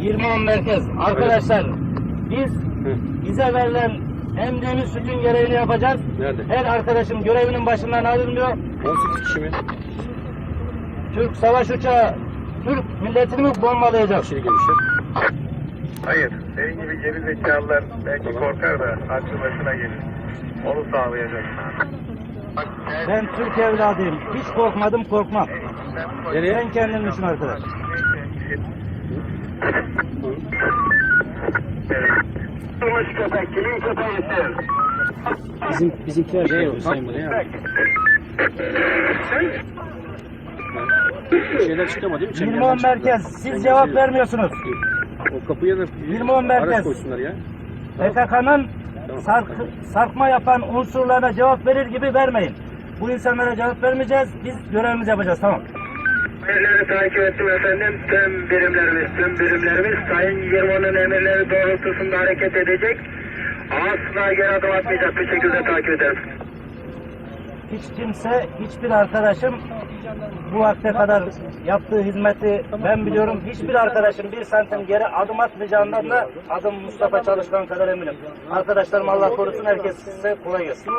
20 merkez. Arkadaşlar biz bize verilen emdiğimiz sütün görevini yapacağız. Nerede? Her arkadaşım görevinin başından ayrılmıyor. 18 kişi mi? Türk savaş uçağı Türk milletini mi bombalayacak? Aşırı gelmişler. Hayır, senin gibi geri zekalılar belki korkar da aklı başına gelir. Onu sağlayacak. Ben Türk evladıyım. Hiç korkmadım korkmam. Nereye? Sen kendin düşün arkadaş. Durmuş köpek, kimin köpeğisin? Bizim bizimkiler şey? Hüseyin Kalk Bey. Bir şeyler çıktı ama değil mi? 20 Çengelden çıktı. merkez. Siz cevap vermiyorsunuz. O kapıya da 20 merkez. araç koysunlar ya. PKK'nın Tamam. sark- sarkma yapan unsurlara cevap verir gibi vermeyin. Bu insanlara cevap vermeyeceğiz. Biz görevimizi yapacağız. Tamam. Emirleri takip ettim efendim. Tüm birimlerimiz, tüm birimlerimiz Sayın Yirman'ın emirleri doğrultusunda hareket edecek. Asla geri adım atmayacak bir şekilde takip ederim. Hiç kimse, hiçbir arkadaşım bu vakte kadar yaptığı hizmeti ben biliyorum. Hiçbir arkadaşım bir santim geri adım atmayacağından da adım Mustafa Çalışkan kadar eminim. Arkadaşlarım Allah korusun herkes size kolay gelsin.